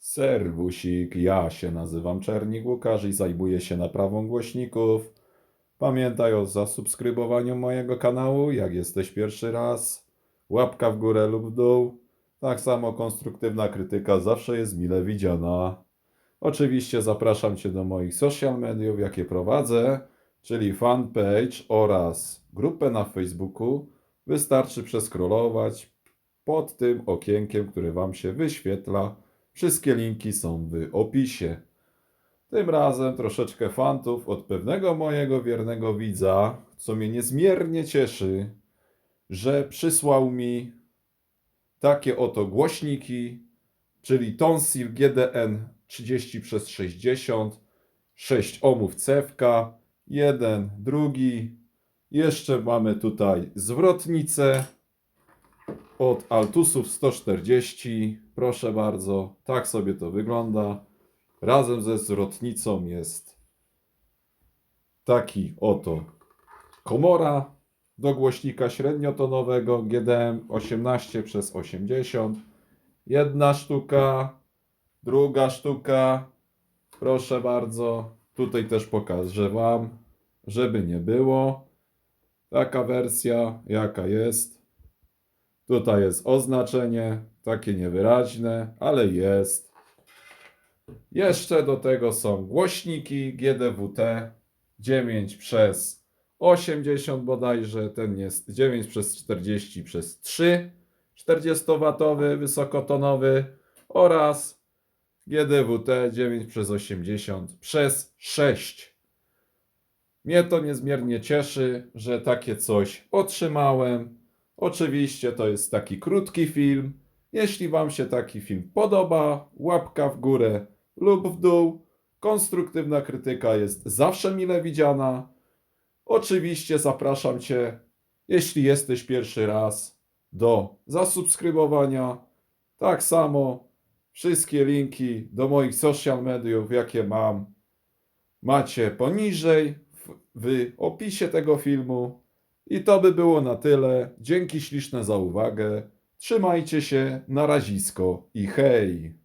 Serwusik, ja się nazywam Czernik Łukasz i zajmuję się naprawą głośników. Pamiętaj o zasubskrybowaniu mojego kanału, jak jesteś pierwszy raz. Łapka w górę lub w dół. Tak samo konstruktywna krytyka zawsze jest mile widziana. Oczywiście zapraszam Cię do moich social mediów, jakie prowadzę, czyli fanpage oraz grupę na Facebooku. Wystarczy przeskrolować pod tym okienkiem, które Wam się wyświetla. Wszystkie linki są w opisie. Tym razem troszeczkę fantów od pewnego mojego wiernego widza, co mnie niezmiernie cieszy, że przysłał mi takie oto głośniki, czyli Tonsil GDN 30 przez 60, 6 ohmów cewka, jeden, drugi. Jeszcze mamy tutaj zwrotnicę od Altusów 140. Proszę bardzo, tak sobie to wygląda. Razem ze zwrotnicą jest taki oto komora do głośnika średniotonowego GDM 18 przez 80. Jedna sztuka, druga sztuka. Proszę bardzo, tutaj też pokażę Wam, żeby nie było. Taka wersja, jaka jest. Tutaj jest oznaczenie, takie niewyraźne, ale jest. Jeszcze do tego są głośniki GDWT 9 przez 80 bodajże, ten jest 9 przez 40 przez 3 40W wysokotonowy oraz GDWT 9 przez 80 przez 6. Mnie to niezmiernie cieszy, że takie coś otrzymałem. Oczywiście to jest taki krótki film. Jeśli Wam się taki film podoba, łapka w górę lub w dół. Konstruktywna krytyka jest zawsze mile widziana. Oczywiście zapraszam Cię, jeśli jesteś pierwszy raz, do zasubskrybowania. Tak samo wszystkie linki do moich social mediów, jakie mam, macie poniżej w, w opisie tego filmu. I to by było na tyle. Dzięki śliczne za uwagę. Trzymajcie się, na razisko i hej!